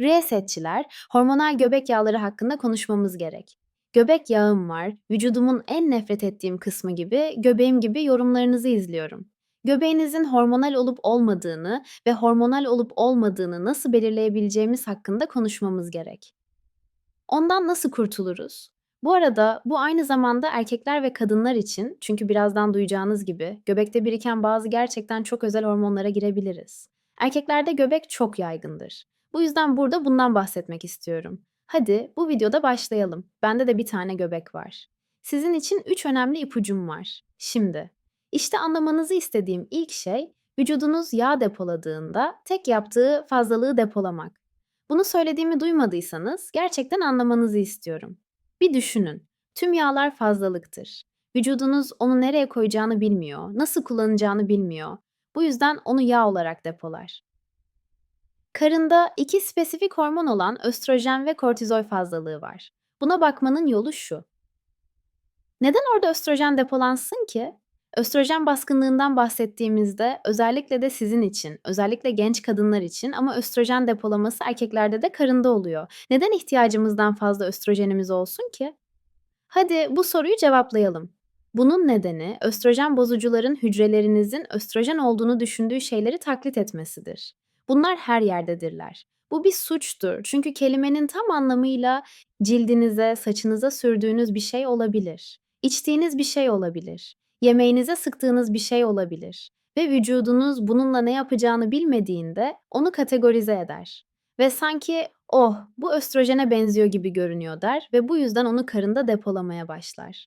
Resetçiler, hormonal göbek yağları hakkında konuşmamız gerek. Göbek yağım var, vücudumun en nefret ettiğim kısmı gibi, göbeğim gibi yorumlarınızı izliyorum. Göbeğinizin hormonal olup olmadığını ve hormonal olup olmadığını nasıl belirleyebileceğimiz hakkında konuşmamız gerek. Ondan nasıl kurtuluruz? Bu arada bu aynı zamanda erkekler ve kadınlar için çünkü birazdan duyacağınız gibi göbekte biriken bazı gerçekten çok özel hormonlara girebiliriz. Erkeklerde göbek çok yaygındır. Bu yüzden burada bundan bahsetmek istiyorum. Hadi bu videoda başlayalım. Bende de bir tane göbek var. Sizin için 3 önemli ipucum var. Şimdi, işte anlamanızı istediğim ilk şey vücudunuz yağ depoladığında tek yaptığı fazlalığı depolamak. Bunu söylediğimi duymadıysanız gerçekten anlamanızı istiyorum. Bir düşünün. Tüm yağlar fazlalıktır. Vücudunuz onu nereye koyacağını bilmiyor, nasıl kullanacağını bilmiyor. Bu yüzden onu yağ olarak depolar. Karında iki spesifik hormon olan östrojen ve kortizol fazlalığı var. Buna bakmanın yolu şu. Neden orada östrojen depolansın ki? Östrojen baskınlığından bahsettiğimizde özellikle de sizin için, özellikle genç kadınlar için ama östrojen depolaması erkeklerde de karında oluyor. Neden ihtiyacımızdan fazla östrojenimiz olsun ki? Hadi bu soruyu cevaplayalım. Bunun nedeni östrojen bozucuların hücrelerinizin östrojen olduğunu düşündüğü şeyleri taklit etmesidir. Bunlar her yerdedirler. Bu bir suçtur. Çünkü kelimenin tam anlamıyla cildinize, saçınıza sürdüğünüz bir şey olabilir. İçtiğiniz bir şey olabilir. Yemeğinize sıktığınız bir şey olabilir. Ve vücudunuz bununla ne yapacağını bilmediğinde onu kategorize eder. Ve sanki oh bu östrojene benziyor gibi görünüyor der ve bu yüzden onu karında depolamaya başlar.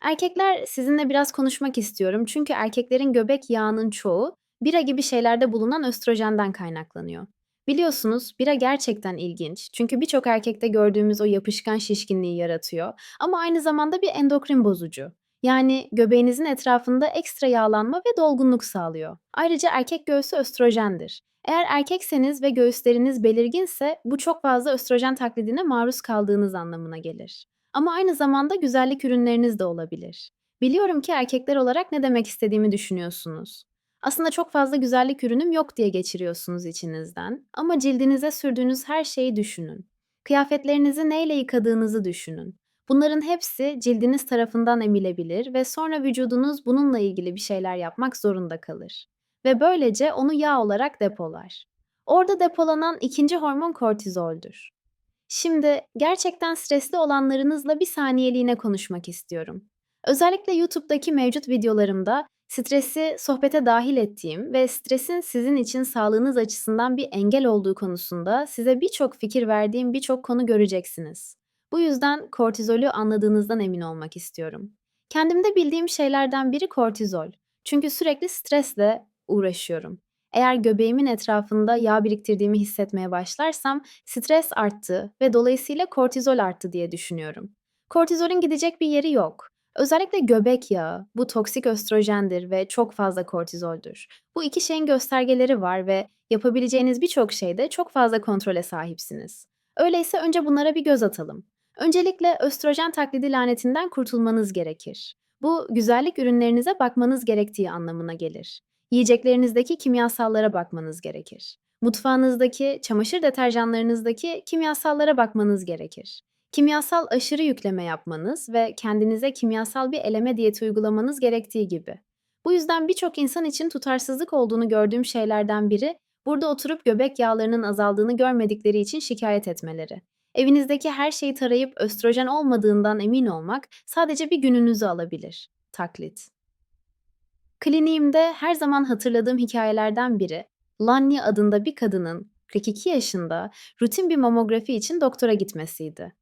Erkekler sizinle biraz konuşmak istiyorum çünkü erkeklerin göbek yağının çoğu bira gibi şeylerde bulunan östrojenden kaynaklanıyor. Biliyorsunuz bira gerçekten ilginç çünkü birçok erkekte gördüğümüz o yapışkan şişkinliği yaratıyor ama aynı zamanda bir endokrin bozucu. Yani göbeğinizin etrafında ekstra yağlanma ve dolgunluk sağlıyor. Ayrıca erkek göğsü östrojendir. Eğer erkekseniz ve göğüsleriniz belirginse bu çok fazla östrojen taklidine maruz kaldığınız anlamına gelir. Ama aynı zamanda güzellik ürünleriniz de olabilir. Biliyorum ki erkekler olarak ne demek istediğimi düşünüyorsunuz. Aslında çok fazla güzellik ürünüm yok diye geçiriyorsunuz içinizden ama cildinize sürdüğünüz her şeyi düşünün. Kıyafetlerinizi neyle yıkadığınızı düşünün. Bunların hepsi cildiniz tarafından emilebilir ve sonra vücudunuz bununla ilgili bir şeyler yapmak zorunda kalır ve böylece onu yağ olarak depolar. Orada depolanan ikinci hormon kortizoldür. Şimdi gerçekten stresli olanlarınızla bir saniyeliğine konuşmak istiyorum. Özellikle YouTube'daki mevcut videolarımda stresi sohbete dahil ettiğim ve stresin sizin için sağlığınız açısından bir engel olduğu konusunda size birçok fikir verdiğim birçok konu göreceksiniz. Bu yüzden kortizolü anladığınızdan emin olmak istiyorum. Kendimde bildiğim şeylerden biri kortizol. Çünkü sürekli stresle uğraşıyorum. Eğer göbeğimin etrafında yağ biriktirdiğimi hissetmeye başlarsam stres arttı ve dolayısıyla kortizol arttı diye düşünüyorum. Kortizolün gidecek bir yeri yok. Özellikle göbek yağı, bu toksik östrojendir ve çok fazla kortizoldür. Bu iki şeyin göstergeleri var ve yapabileceğiniz birçok şeyde çok fazla kontrole sahipsiniz. Öyleyse önce bunlara bir göz atalım. Öncelikle östrojen taklidi lanetinden kurtulmanız gerekir. Bu güzellik ürünlerinize bakmanız gerektiği anlamına gelir. Yiyeceklerinizdeki kimyasallara bakmanız gerekir. Mutfağınızdaki, çamaşır deterjanlarınızdaki kimyasallara bakmanız gerekir. Kimyasal aşırı yükleme yapmanız ve kendinize kimyasal bir eleme diyeti uygulamanız gerektiği gibi. Bu yüzden birçok insan için tutarsızlık olduğunu gördüğüm şeylerden biri, burada oturup göbek yağlarının azaldığını görmedikleri için şikayet etmeleri. Evinizdeki her şeyi tarayıp östrojen olmadığından emin olmak sadece bir gününüzü alabilir. Taklit. Kliniğimde her zaman hatırladığım hikayelerden biri, Lanny adında bir kadının 42 yaşında rutin bir mamografi için doktora gitmesiydi.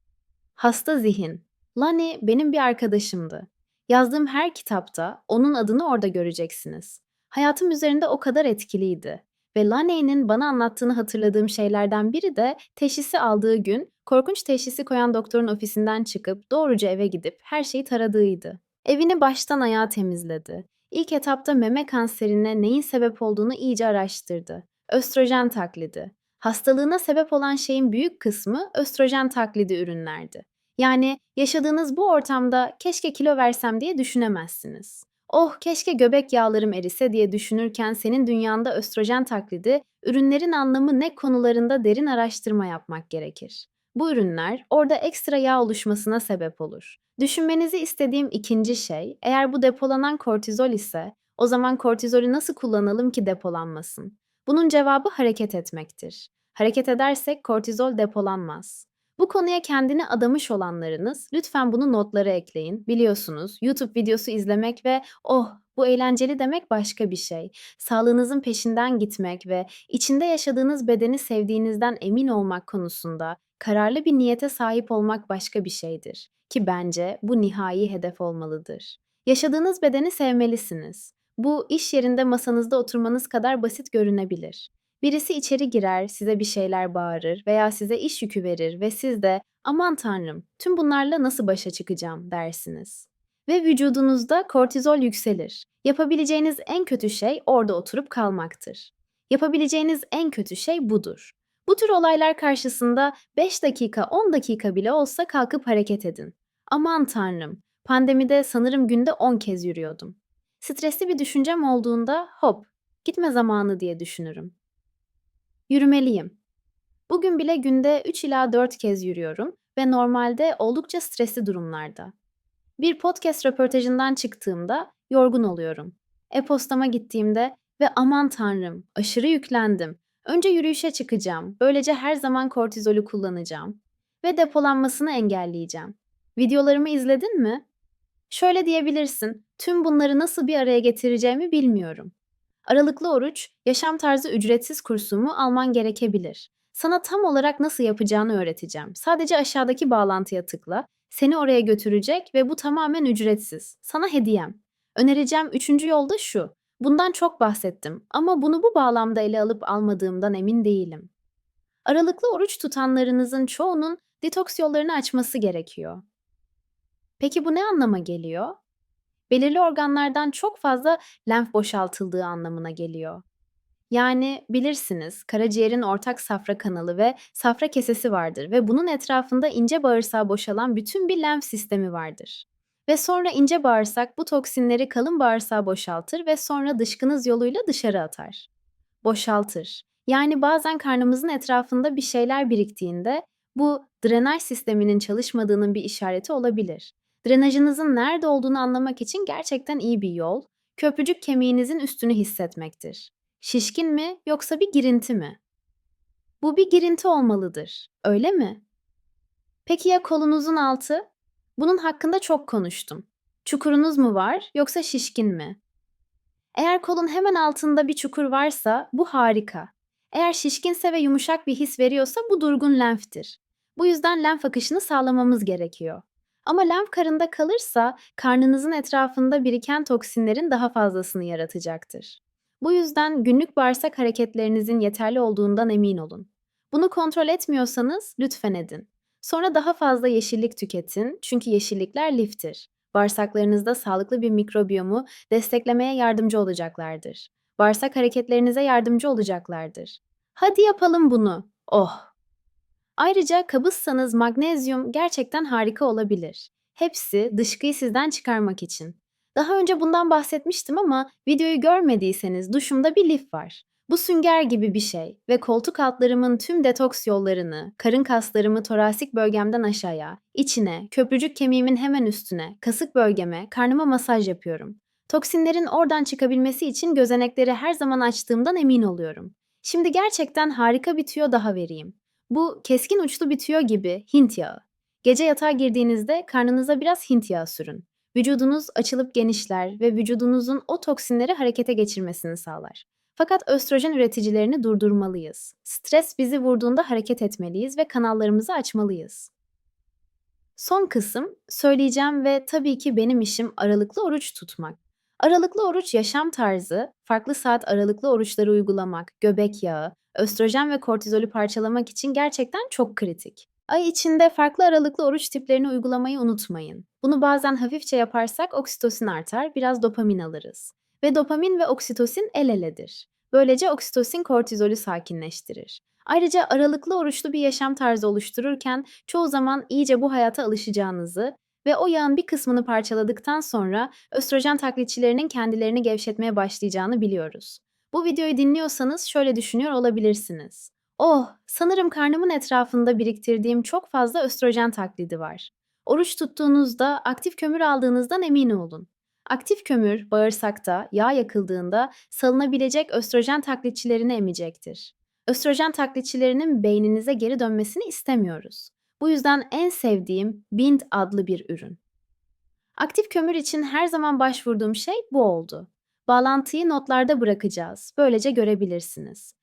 Hasta zihin. Lanny benim bir arkadaşımdı. Yazdığım her kitapta onun adını orada göreceksiniz. Hayatım üzerinde o kadar etkiliydi. Ve Laney'nin bana anlattığını hatırladığım şeylerden biri de teşhisi aldığı gün korkunç teşhisi koyan doktorun ofisinden çıkıp doğruca eve gidip her şeyi taradığıydı. Evini baştan ayağa temizledi. İlk etapta meme kanserine neyin sebep olduğunu iyice araştırdı. Östrojen taklidi. Hastalığına sebep olan şeyin büyük kısmı östrojen taklidi ürünlerdi. Yani yaşadığınız bu ortamda keşke kilo versem diye düşünemezsiniz. Oh keşke göbek yağlarım erise diye düşünürken senin dünyanda östrojen taklidi, ürünlerin anlamı ne konularında derin araştırma yapmak gerekir. Bu ürünler orada ekstra yağ oluşmasına sebep olur. Düşünmenizi istediğim ikinci şey, eğer bu depolanan kortizol ise, o zaman kortizolü nasıl kullanalım ki depolanmasın? Bunun cevabı hareket etmektir. Hareket edersek kortizol depolanmaz. Bu konuya kendini adamış olanlarınız lütfen bunu notlara ekleyin. Biliyorsunuz YouTube videosu izlemek ve oh bu eğlenceli demek başka bir şey. Sağlığınızın peşinden gitmek ve içinde yaşadığınız bedeni sevdiğinizden emin olmak konusunda kararlı bir niyete sahip olmak başka bir şeydir. Ki bence bu nihai hedef olmalıdır. Yaşadığınız bedeni sevmelisiniz. Bu iş yerinde masanızda oturmanız kadar basit görünebilir. Birisi içeri girer, size bir şeyler bağırır veya size iş yükü verir ve siz de "Aman tanrım, tüm bunlarla nasıl başa çıkacağım?" dersiniz. Ve vücudunuzda kortizol yükselir. Yapabileceğiniz en kötü şey orada oturup kalmaktır. Yapabileceğiniz en kötü şey budur. Bu tür olaylar karşısında 5 dakika, 10 dakika bile olsa kalkıp hareket edin. Aman tanrım, pandemide sanırım günde 10 kez yürüyordum. Stresli bir düşüncem olduğunda hop, gitme zamanı diye düşünürüm. Yürümeliyim. Bugün bile günde 3 ila 4 kez yürüyorum ve normalde oldukça stresli durumlarda. Bir podcast röportajından çıktığımda yorgun oluyorum. E-postama gittiğimde ve aman tanrım aşırı yüklendim. Önce yürüyüşe çıkacağım. Böylece her zaman kortizolü kullanacağım. Ve depolanmasını engelleyeceğim. Videolarımı izledin mi? Şöyle diyebilirsin, tüm bunları nasıl bir araya getireceğimi bilmiyorum. Aralıklı oruç, yaşam tarzı ücretsiz kursumu alman gerekebilir. Sana tam olarak nasıl yapacağını öğreteceğim. Sadece aşağıdaki bağlantıya tıkla. Seni oraya götürecek ve bu tamamen ücretsiz. Sana hediyem. Önereceğim üçüncü yol da şu. Bundan çok bahsettim ama bunu bu bağlamda ele alıp almadığımdan emin değilim. Aralıklı oruç tutanlarınızın çoğunun detoks yollarını açması gerekiyor. Peki bu ne anlama geliyor? Belirli organlardan çok fazla lenf boşaltıldığı anlamına geliyor. Yani bilirsiniz karaciğerin ortak safra kanalı ve safra kesesi vardır ve bunun etrafında ince bağırsağa boşalan bütün bir lenf sistemi vardır. Ve sonra ince bağırsak bu toksinleri kalın bağırsağa boşaltır ve sonra dışkınız yoluyla dışarı atar. Boşaltır. Yani bazen karnımızın etrafında bir şeyler biriktiğinde bu drenaj sisteminin çalışmadığının bir işareti olabilir. Drenajınızın nerede olduğunu anlamak için gerçekten iyi bir yol, köprücük kemiğinizin üstünü hissetmektir. Şişkin mi yoksa bir girinti mi? Bu bir girinti olmalıdır, öyle mi? Peki ya kolunuzun altı? Bunun hakkında çok konuştum. Çukurunuz mu var yoksa şişkin mi? Eğer kolun hemen altında bir çukur varsa bu harika. Eğer şişkinse ve yumuşak bir his veriyorsa bu durgun lenftir. Bu yüzden lenf akışını sağlamamız gerekiyor. Ama lenf karında kalırsa karnınızın etrafında biriken toksinlerin daha fazlasını yaratacaktır. Bu yüzden günlük bağırsak hareketlerinizin yeterli olduğundan emin olun. Bunu kontrol etmiyorsanız lütfen edin. Sonra daha fazla yeşillik tüketin çünkü yeşillikler liftir. Bağırsaklarınızda sağlıklı bir mikrobiyomu desteklemeye yardımcı olacaklardır. Bağırsak hareketlerinize yardımcı olacaklardır. Hadi yapalım bunu. Oh! Ayrıca kabızsanız magnezyum gerçekten harika olabilir. Hepsi dışkıyı sizden çıkarmak için. Daha önce bundan bahsetmiştim ama videoyu görmediyseniz duşumda bir lif var. Bu sünger gibi bir şey ve koltuk altlarımın tüm detoks yollarını, karın kaslarımı torasik bölgemden aşağıya, içine, köprücük kemiğimin hemen üstüne, kasık bölgeme, karnıma masaj yapıyorum. Toksinlerin oradan çıkabilmesi için gözenekleri her zaman açtığımdan emin oluyorum. Şimdi gerçekten harika bir tüyo daha vereyim. Bu keskin uçlu bir tüyo gibi Hint yağı. Gece yatağa girdiğinizde karnınıza biraz Hint yağı sürün. Vücudunuz açılıp genişler ve vücudunuzun o toksinleri harekete geçirmesini sağlar. Fakat östrojen üreticilerini durdurmalıyız. Stres bizi vurduğunda hareket etmeliyiz ve kanallarımızı açmalıyız. Son kısım söyleyeceğim ve tabii ki benim işim aralıklı oruç tutmak. Aralıklı oruç yaşam tarzı, farklı saat aralıklı oruçları uygulamak, göbek yağı, östrojen ve kortizolü parçalamak için gerçekten çok kritik. Ay içinde farklı aralıklı oruç tiplerini uygulamayı unutmayın. Bunu bazen hafifçe yaparsak oksitosin artar, biraz dopamin alırız. Ve dopamin ve oksitosin el eledir. Böylece oksitosin kortizolü sakinleştirir. Ayrıca aralıklı oruçlu bir yaşam tarzı oluştururken çoğu zaman iyice bu hayata alışacağınızı Ve o yağın bir kısmını parçaladıktan sonra östrojen taklitçilerinin kendilerini gevşetmeye başlayacağını biliyoruz. Bu videoyu dinliyorsanız şöyle düşünüyor olabilirsiniz. Oh, sanırım karnımın etrafında biriktirdiğim çok fazla östrojen taklidi var. Oruç tuttuğunuzda aktif kömür aldığınızdan emin olun. Aktif kömür bağırsakta yağ yakıldığında salınabilecek östrojen taklitçilerini emecektir. Östrojen taklitçilerinin beyninize geri dönmesini istemiyoruz. Bu yüzden en sevdiğim Bind adlı bir ürün. Aktif kömür için her zaman başvurduğum şey bu oldu. Bağlantıyı notlarda bırakacağız. Böylece görebilirsiniz.